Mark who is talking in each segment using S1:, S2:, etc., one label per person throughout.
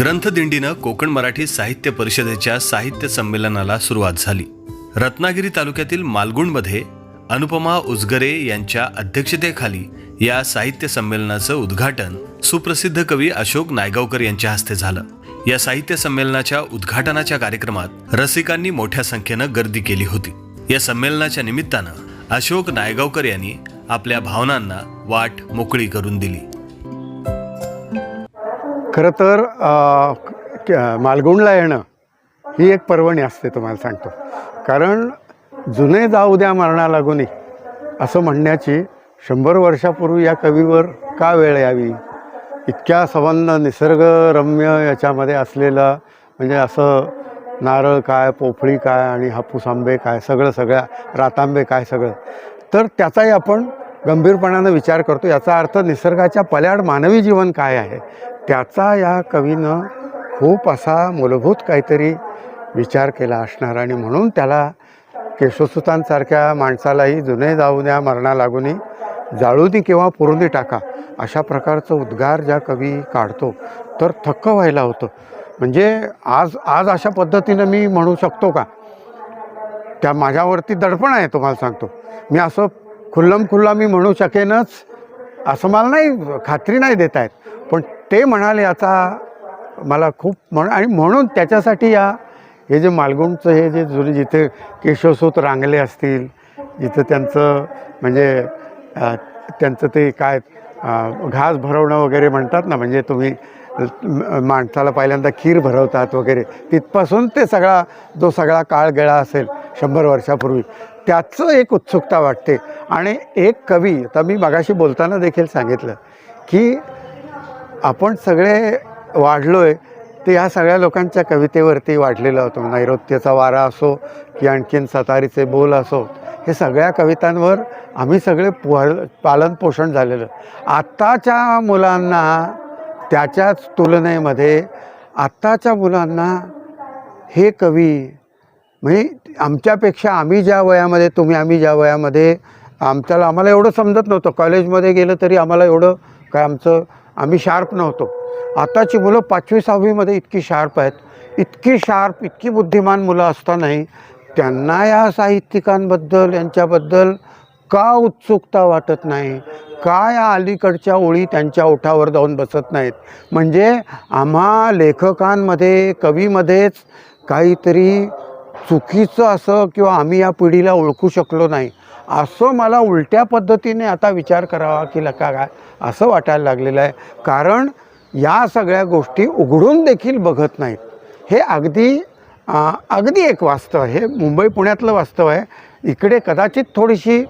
S1: ग्रंथदिंडीनं कोकण मराठी साहित्य परिषदेच्या साहित्य संमेलनाला सुरुवात झाली. रत्नागिरी तालुक्यातील मालगुणमध्ये अनुपमा उजगरे यांच्या अध्यक्षतेखाली या साहित्य संमेलनाचं उद्घाटन सुप्रसिद्ध कवी अशोक नायगावकर यांच्या हस्ते झालं. या साहित्य संमेलनाच्या उद्घाटनाच्या कार्यक्रमात रसिकांनी मोठ्या संख्येनं गर्दी केली होती. या संमेलनाच्या निमित्तानं अशोक नायगावकर यांनी आपल्या भावनांना वाट मोकळी करून दिली.
S2: खरं तर अ, मालगुणला येणं ही एक पर्वणी असते तुम्हाला सांगतो. कारण जुने जाऊ द्या मरणा लागून असं म्हणण्याची शंभर वर्षापूर्वी या कवीवर का वेळ यावी? इतक्या संबंध निसर्गरम्य याच्यामध्ये असलेलं म्हणजे असं नारळ काय पोफळी काय आणि हापूस आंबे काय सगळं सगळ्या रातांबे काय सगळं. तर त्याचाही आपण गंभीरपणानं विचार करतो. याचा अर्थ निसर्गाच्या पल्याड मानवी जीवन काय आहे? त्याचा या कवीनं खूप असा मूलभूत काहीतरी विचार केला असणार आणि म्हणून त्याला केशवसुतांसारख्या माणसालाही जुने जाऊ द्या मरणा लागूनी जाळूनी किंवा पुरुनी टाका अशा प्रकारचं उद्गार ज्या कवी काढतो तर थक्क व्हायला होतं. म्हणजे आज आज अशा पद्धतीनं मी म्हणू शकतो का? त्या माझ्यावरती दडपण आहे तुम्हाला सांगतो. मी असं खुल्लम खुल्ला मी म्हणू शकेनच असं मला नाही खात्री नाही देत आहेत पण ते म्हणाले आता मला खूप म्हण आणि म्हणून त्याच्यासाठी या हे जे मालगुणचं हे जे जुने जिथे केशवसूत रांगले असतील जिथं त्यांचं म्हणजे त्यांचं ते काय घास भरवणं वगैरे म्हणतात ना म्हणजे तुम्ही माणसाला पहिल्यांदा खीर भरवतात वगैरे तिथपासून ते सगळा जो सगळा काळ गेळा असेल शंभर वर्षापूर्वी त्याचं एक उत्सुकता वाटते. आणि एक कवी आता मी मगाशी बोलताना देखील सांगितलं की आपण सगळे वाढलो आहे ते ह्या सगळ्या लोकांच्या कवितेवरती वाढलेलं होतं. नैऋत्यचा वारा असो की आणखीन सतारीचे बोल असो हे सगळ्या कवितांवर आम्ही सगळे पोहल पालन पोषण झालेलं. आत्ताच्या मुलांना त्याच्याच तुलनेमध्ये आत्ताच्या मुलांना हे कवी म्हणजे आमच्यापेक्षा आम्ही ज्या वयामध्ये तुम्ही आम्ही ज्या वयामध्ये आमच्याला आम्हाला एवढं समजत नव्हतं. कॉलेजमध्ये गेलं तरी आम्हाला एवढं काय आमचं आम्ही शार्प नव्हतो. आताची मुलं पाचवी सहावीमध्ये इतकी शार्प आहेत. इतकी शार्प इतकी बुद्धिमान मुलं असतानाही त्यांना या साहित्यिकांबद्दल यांच्याबद्दल का उत्सुकता वाटत नाही? का या अलीकडच्या ओळी त्यांच्या ओठावर जाऊन बसत नाहीत? म्हणजे आम्हा लेखकांमध्ये कवीमध्येच काहीतरी चुकीचं असं किंवा आम्ही या पिढीला ओळखू शकलो नाही असं मला उलट्या पद्धतीने आता विचार करावा की लका काय असं वाटायला लागलेलं आहे. कारण या सगळ्या गोष्टी उघडून देखील बघत नाहीत. हे अगदी अगदी एक वास्तव आहे. हे मुंबई पुण्यातलं वास्तव आहे. इकडे कदाचित थोडीशी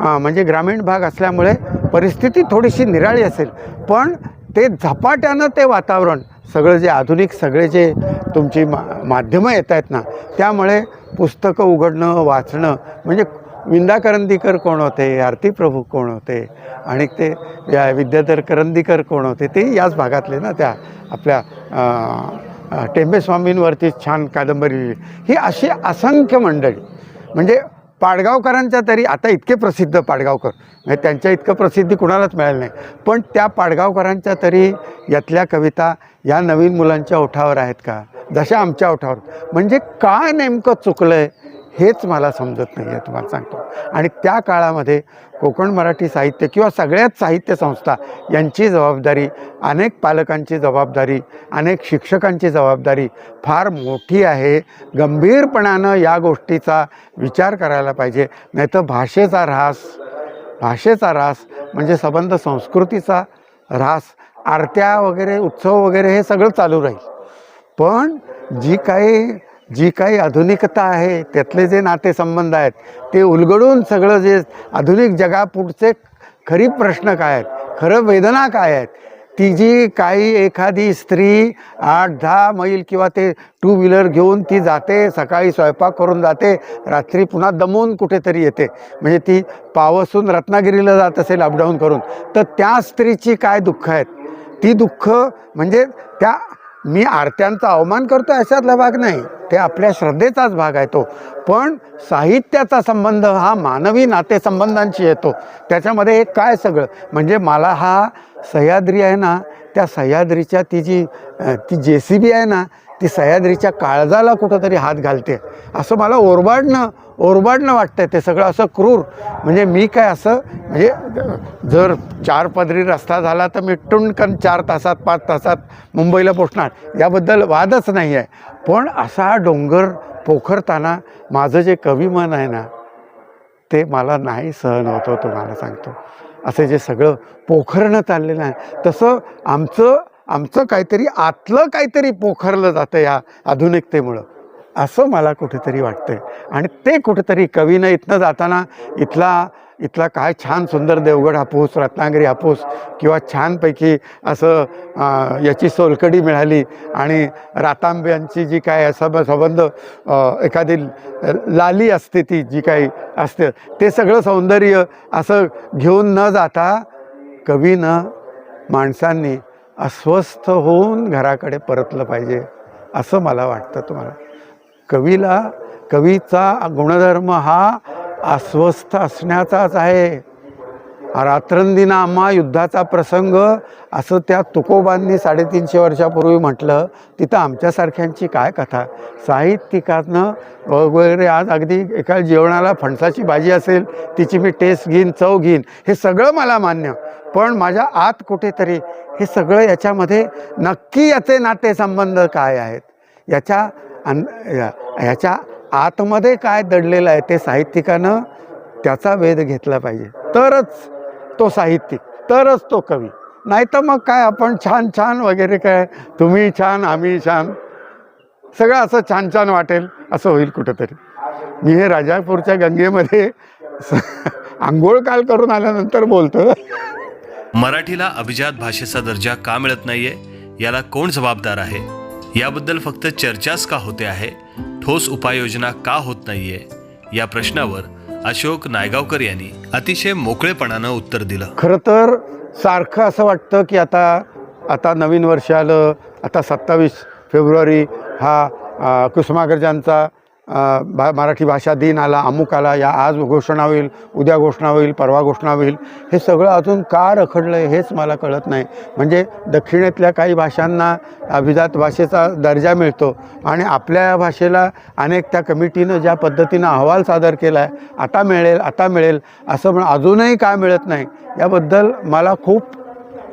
S2: म्हणजे ग्रामीण भाग असल्यामुळे परिस्थिती थोडीशी निराळी असेल. पण ते झपाट्यानं ते वातावरण सगळं जे आधुनिक सगळे जे तुमची मा माध्यमं येत आहेत ना त्यामुळे पुस्तकं उघडणं वाचणं म्हणजे विंदा करंदीकर कोण होते आरती प्रभू कोण होते आणि ते या विद्याधर करंदीकर कोण होते ते याच भागातले ना त्या आपल्या टेंबेस्वामींवरती छान कादंबरी ही अशी असंख्य मंडळी म्हणजे पाडगावकरांच्या तरी आता इतके प्रसिद्ध पाडगावकर म्हणजे त्यांच्या इतकं प्रसिद्धी कुणालाच मिळाली नाही. पण त्या पाडगावकरांच्या तरी यातल्या कविता या नवीन मुलांच्या ओठावर आहेत का? जशा आमच्या ओठावर. म्हणजे काय नेमकं चुकलं आहे हेच मला समजत नाही आहे तुम्हाला सांगतो. आणि त्या काळामध्ये कोकण मराठी साहित्य किंवा सगळ्याच साहित्य संस्था यांची जबाबदारी अनेक पालकांची जबाबदारी अनेक शिक्षकांची जबाबदारी फार मोठी आहे. गंभीरपणानं या गोष्टीचा विचार करायला पाहिजे. नाहीतर भाषेचा ऱ्हास भाषेचा ऱ्हास म्हणजे संबंध संस्कृतीचा ऱ्हास आरत्या वगैरे उत्सव वगैरे हे सगळं चालू राहील. पण जी काही जी काही आधुनिकता आहे त्यातले जे नातेसंबंध आहेत ते उलगडून सगळं जे आधुनिक जगापुढचे खरी प्रश्न काय आहेत खरं वेदना काय आहेत ती जी काही एखादी स्त्री आठ दहा मैल किंवा ते टू व्हीलर घेऊन ती जाते सकाळी स्वयंपाक करून जाते रात्री पुन्हा दमवून कुठेतरी येते. म्हणजे ती पावसून रत्नागिरीला जात असेल अपडाऊन करून. तर त्या स्त्रीची काय दुःख आहेत? ती दुःख म्हणजे त्या मी आरत्यांचा अवमान करतो अशातला भाग नाही. ते आपल्या श्रद्धेचाच भाग आहे तो. पण साहित्याचा संबंध हा मानवी नातेसंबंधांशी येतो. त्याच्यामध्ये हे काय सगळं? म्हणजे मला हा सह्याद्री आहे ना त्या सह्याद्रीच्या ती जी ती जे सी बी आहे ना ती सह्याद्रीच्या काळजाला कुठंतरी हात घालते. असं मला ओरबाडणं ओरबाडणं वाटतंय ते सगळं असं क्रूर. म्हणजे मी काय असं म्हणजे जर चार पदरी रस्ता झाला तर मी टुंडकन चार तासात पाच तासात मुंबईला पोचणार. याबद्दल वादच नाही आहे पण असा डोंगर पोखरताना माझं जे कविमन आहे ना ते मला नाही सहन होतं तुम्हाला सांगतो. असं जे सगळं पोखरणं चाललेलं आहे. तसं आमचं आमचं काहीतरी आतलं काहीतरी पोखरलं जातं या आधुनिकतेमुळं. असं मला कुठेतरी वाटतंय. आणि ते कुठेतरी कवीनं इथनं जाताना इथला इथला काय छान सुंदर देवगड हापूस रत्नागिरी हापूस किंवा छानपैकी असं याची सोलकडी मिळाली आणि रातांब्यांची जी काय सब संबंध एखादी लाली असते ती जी काही असते ते सगळं सौंदर्य असं घेऊन न जाता कवीनं माणसांनी अस्वस्थ होऊन घराकडे परतलं पाहिजे असं मला वाटतं तुम्हाला. कवीला कवीचा गुणधर्म हा अस्वस्थ असण्याचाच आहे. रात्रंदिना आम्हा युद्धाचा प्रसंग असं त्या तुकोबांनी साडेतीनशे वर्षापूर्वी म्हटलं. तिथं आमच्यासारख्यांची काय कथा? साहित्यिकातनं वगैरे आज अगदी एका जेवणाला फणसाची भाजी असेल तिची मी टेस्ट घेईन चव घेईन हे सगळं मला मान्य. पण माझ्या आत कुठेतरी हे सगळं याच्यामध्ये नक्की याचे नातेसंबंध काय आहेत? याच्या अन या- ह्याच्या आतमध्ये काय दडलेलं आहे ते साहित्यिकानं त्याचा वेध घेतला पाहिजे. तरच तो साहित्यिक. तरच तो कवी. नाही तर मग काय आपण छान छान वगैरे काय तुम्ही छान आम्ही छान. सगळं असं छान छान वाटेल असं होईल कुठंतरी. मी हे राजापूरच्या गंगेमध्ये आंघोळ काल करून आल्यानंतर बोलतो
S1: मराठीला अभिजात भाषेचा दर्जा का मिळत नाहीये याला कोण जबाबदार आहे? याबद्दल फक्त चर्चाच का होते आहे? ठोस उपाययोजना का होत नाहीये? या प्रश्नावर अशोक नायगावकर यांनी अतिशय मोकळेपणानं उत्तर दिलं.
S2: खरं तर सारखं असं वाटतं की आता आता नवीन वर्ष आलं आता सत्तावीस फेब्रुवारी हा कुसुमाग्रजांचा भा मराठी भाषा दिन आला अमुक आला या आज घोषणा होईल उद्या घोषणा होईल परवा घोषणा होईल हे सगळं अजून का रखडलं आहे हेच मला कळत नाही. म्हणजे दक्षिणेतल्या काही भाषांना अभिजात भाषेचा दर्जा मिळतो आणि आपल्या या भाषेला अनेक त्या कमिटीनं ज्या पद्धतीनं अहवाल सादर केला आहे आता मिळेल आता मिळेल असं म्हण अजूनही का मिळत नाही याबद्दल मला खूप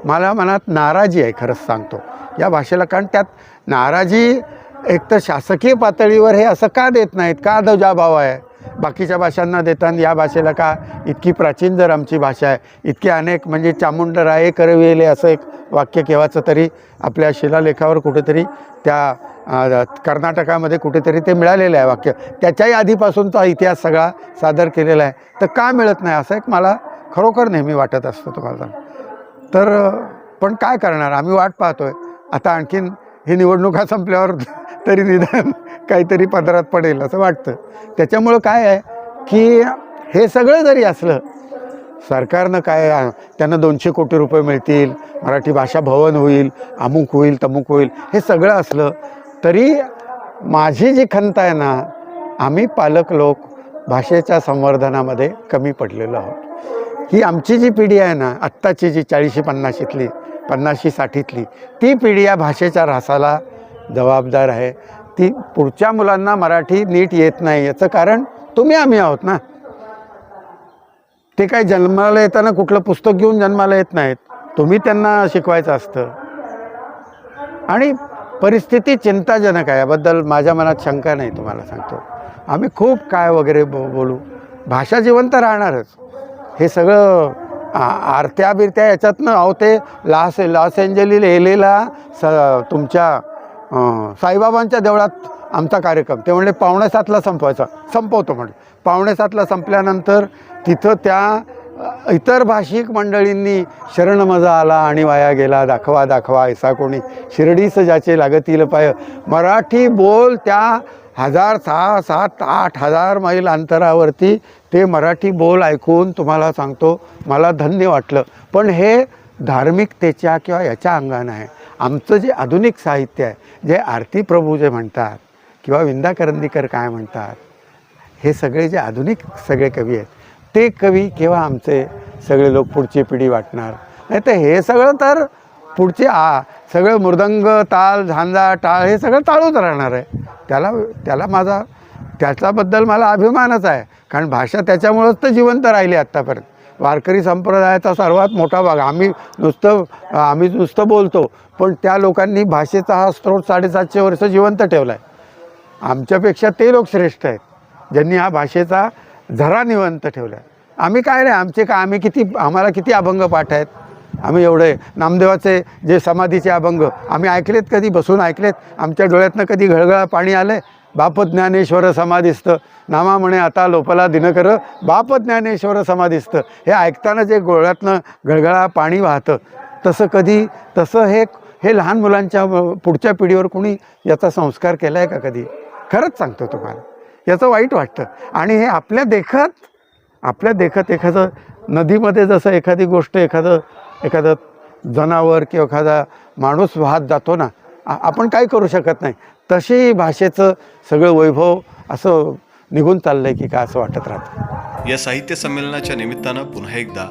S2: मला मनात नाराजी आहे खरंच सांगतो. या भाषेला कारण त्यात नाराजी एक तर शासकीय पातळीवर हे असं का देत नाहीत? का दजाभाव आहे? बाकीच्या भाषांना देताना या भाषेला का? इतकी प्राचीन जर आमची भाषा आहे इतके अनेक म्हणजे चामुंड राये करविले असं एक वाक्य केव्हाचं तरी आपल्या शिलालेखावर कुठेतरी त्या कर्नाटकामध्ये कुठेतरी ते मिळालेलं आहे वाक्य. त्याच्याही आधीपासूनचा इतिहास सगळा सादर केलेला आहे. तर का मिळत नाही असं एक मला खरोखर नेहमी वाटत असतं तुम्हाला. तर पण काय करणार? आम्ही वाट पाहतो आहे आता आणखीन हे निवडणुका संपल्यावर तरी निदान काहीतरी पदरात पडेल असं वाटतं. त्याच्यामुळं काय आहे की हे सगळं जरी असलं सरकारनं काय त्यांना दोनशे कोटी रुपये मिळतील मराठी भाषा भवन होईल अमुक होईल तमुक होईल हे सगळं असलं तरी माझी जी खंत आहे ना आम्ही पालक लोक भाषेच्या संवर्धनामध्ये कमी पडलेलो आहोत. ही आमची जी पिढी आहे ना आत्ताची जी चाळीशी पन्नाशीतली पन्नाशी साठीतली. ती पिढी या भाषेच्या ऱ्हासाला जबाबदार आहे. ती पुढच्या मुलांना मराठी नीट येत नाही. याचं कारण तुम्ही आम्ही आहोत ना. ते काही जन्माला येताना कुठलं पुस्तक घेऊन जन्माला येत नाहीत. तुम्ही त्यांना शिकवायचं असतं. आणि परिस्थिती चिंताजनक आहे. याबद्दल माझ्या मनात शंका नाही तुम्हाला सांगतो. आम्ही खूप काय वगैरे बो बोलू. भाषा जिवंत राहणारच. हे सगळं आरत्या बिरत्या याच्यातनं अहो ते लॉस लॉस एंजलील एलेला स तुमच्या साईबाबांच्या देवळात आमचा कार्यक्रम. ते म्हणले पावणेसातला संपवायचा. संपवतो म्हणजे पावणेसातला संपल्यानंतर तिथं त्या इतर भाषिक मंडळींनी शरण मजा आला आणि वाया गेला. दाखवा दाखवा ऐसा कोणी शिर्डीस ज्याचे लागतील पाय. मराठी बोल त्या हजार सहा सात आठ हजार मैल अंतरावरती ते मराठी बोल ऐकून तुम्हाला सांगतो मला धन्य वाटलं. पण हे धार्मिकतेच्या किंवा याच्या अंगानं आहे. आमचं जे आधुनिक साहित्य आहे जे आरती प्रभू जे म्हणतात किंवा विंदा करंदीकर काय म्हणतात हे सगळे जे आधुनिक सगळे कवी आहेत ते कवी केव्हा आमचे सगळे लोक पुढची पिढी वाटणार? नाही तर हे सगळं तर पुढचे आ सगळं मृदंग ताल झांजा टाळ हे सगळं ताळूच राहणार आहे. त्याला त्याला माझा त्याच्याबद्दल मला अभिमानच आहे. कारण भाषा त्याच्यामुळंच तर जिवंत राहिली आत्तापर्यंत. वारकरी संप्रदायाचा सर्वात मोठा भाग. आम्ही नुसतं आम्ही नुसतं बोलतो पण त्या लोकांनी भाषेचा हा स्रोत साडेसातशे वर्ष जिवंत ठेवला आहे आमच्यापेक्षा ते लोक श्रेष्ठ आहेत ज्यांनी हा भाषेचा झरा निवंत ठेवला आहे आम्ही काय नाही आमचे का आम्ही किती आम्हाला किती अभंग पाठ आहेत? आम्ही एवढे नामदेवाचे जे समाधीचे अभंग आम्ही ऐकलेत कधी? बसून ऐकलेत. आमच्या डोळ्यातनं कधी घळघळा पाणी आलं बाप ज्ञानेश्वर समाधिस्थ. नामा म्हणे आता लोपला दिनकर. बाप ज्ञानेश्वर समाधिस्थ. हे ऐकताना जे गोळ्यातनं घळघळा पाणी वाहतं तसं कधी तसं हे हे लहान मुलांच्या पुढच्या पिढीवर कोणी याचा संस्कार केला आहे का कधी? खरंच सांगतो तुम्हाला. याचं वाईट वाटतं. आणि हे आपल्या देखत आपल्या देखत एखादं नदीमध्ये जसं एखादी गोष्ट एखादं एखादं जनावर किंवा एखादा माणूस वाहत जातो ना आपण काय करू शकत नाही. तशी भाषेचं सगळं वैभव असं निघून चाललं आहे की काय असं वाटत राहतं.
S1: या साहित्य संमेलनाच्या निमित्तानं पुन्हा एकदा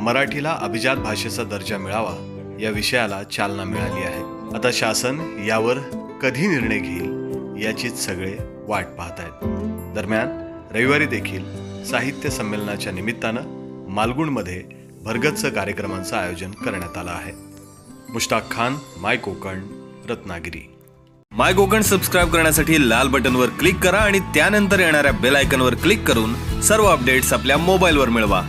S1: मराठीला अभिजात भाषेचा दर्जा मिळावा या विषयाला चालना मिळाली आहे. आता शासन यावर कधी निर्णय घेईल याचीच सगळे वाट पाहत आहेत. दरम्यान रविवारी देखील साहित्य संमेलनाच्या निमित्तानं मालगुणमध्ये भरगच्च कार्यक्रमांचं आयोजन करण्यात आलं आहे. Mushtaq Khan my Konkan Ratnagiri. My Konkan subscribe करण्यासाठी लाल बटनवर क्लिक करा आणि त्यानंतर येणाऱ्या बेल आयकनवर क्लिक करून सर्व अपडेट्स आपल्या मोबाईलवर मिळवा.